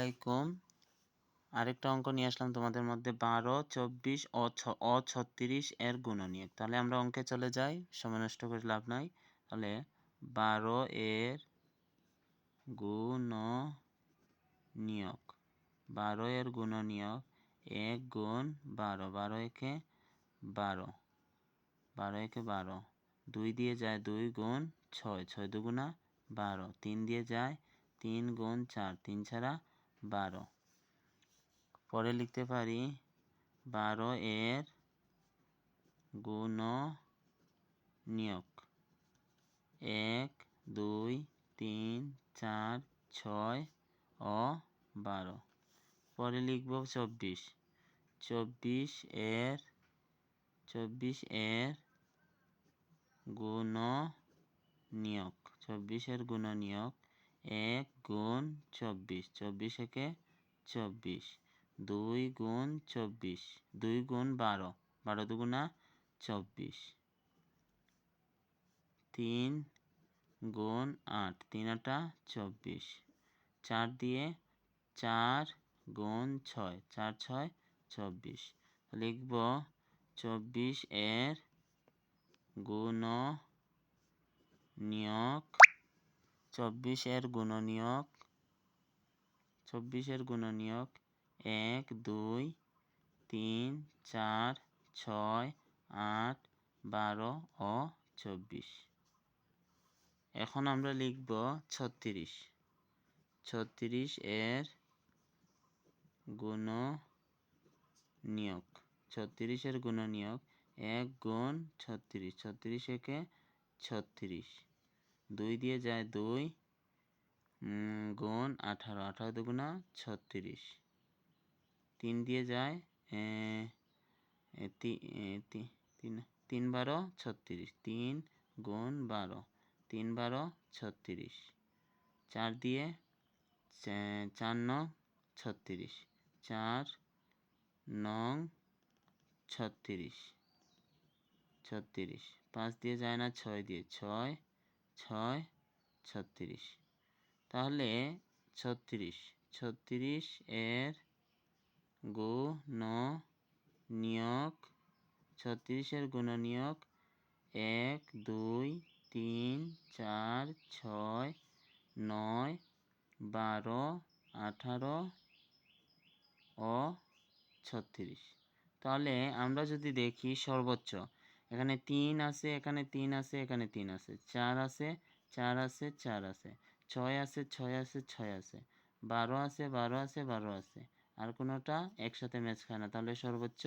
আলাইকুম। আরেকটা অঙ্ক নিয়ে আসলাম তোমাদের মধ্যে বারো, চব্বিশ, অ ও ছত্রিশ এর গুণ গুণনীয়ক। তাহলে আমরা অঙ্কে চলে যাই, সময় নষ্ট করে লাভ নাই। তাহলে বারো এর গুণ গুণনীয়ক, বারো এর গুণ গুণনীয়ক এক গুণ বারো বারো একে বারো বারো একে বারো, দুই দিয়ে যায় দুই গুণ ছয় ছয় দুগুণা বারো, তিন দিয়ে যায় তিন গুণ চার, তিন ছাড়া বারো। পরে লিখতে পারি বারো এর গুণ নিয়োগ। এক, দুই, তিন, চার, ছয় ও বারো। পরে লিখব চব্বিশ। চব্বিশ এর চব্বিশ এর গুণ নিয়োগ। চব্বিশের গুণ নিয়োগ এক গুণ চব্বিশ। চব্বিশ একে চব্বিশ। দুই গুণ চব্বিশ। দুই গুণ বারো। বারো দুগুণা চব্বিশ। তিন গুণ আট। তিন আটা চব্বিশ। চার দিয়ে চার গুণ ছয়। চার ছয় চব্বিশ। লিখব চব্বিশ এর গুণ নিয়োগ চব্বিশের গুণনীয়ক চব্বিশের গুণনীয়ক এক, দুই, তিন, চার, ছয়, আট, বারো ও চব্বিশ। এখন আমরা লিখব ছত্রিশ। ছত্রিশ এর গুণ নিয়োগ ছত্রিশের গুণ নিয়োগ এক গুণ ছত্রিশ। ছত্রিশ একে ছত্রিশ। দুই দিয়ে যায় দুই গুণ আঠারো। আঠারো দুগুণা ছত্রিশ। তিন দিয়ে যায় তিন তিন বারো ছত্রিশ। তিন গুণ বারো, তিন বারো ছত্রিশ। চার দিয়ে চার নং ছত্রিশ। চার নং ছত্রিশ। ছত্রিশ। পাঁচ দিয়ে যায় না, ছয় দিয়ে, ছয় ছয়, ছত্রিশ। তাহলে ছত্রিশ ছত্রিশ এর গুণ নিয়োগ ছত্রিশের গুণনীয়ক এক, দুই, তিন, চার, ছয়, নয়, বারো, আঠারো ও ছত্রিশ। তাহলে আমরা যদি দেখি সর্বোচ্চ এখানে তিন আছে, এখানে তিন আছে, এখানে তিন আছে। চার আছে চার আছে চার আছে। ছয় আছে ছয় আছে ছয় আছে। বারো আছে বারো আছে বারো আছে। আর কোনোটা একসাথে ম্যাচ খায় না। তাহলে সর্বোচ্চ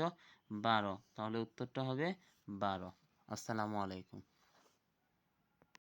বারো। তাহলে উত্তরটা হবে বারো। আসসালামু আলাইকুম।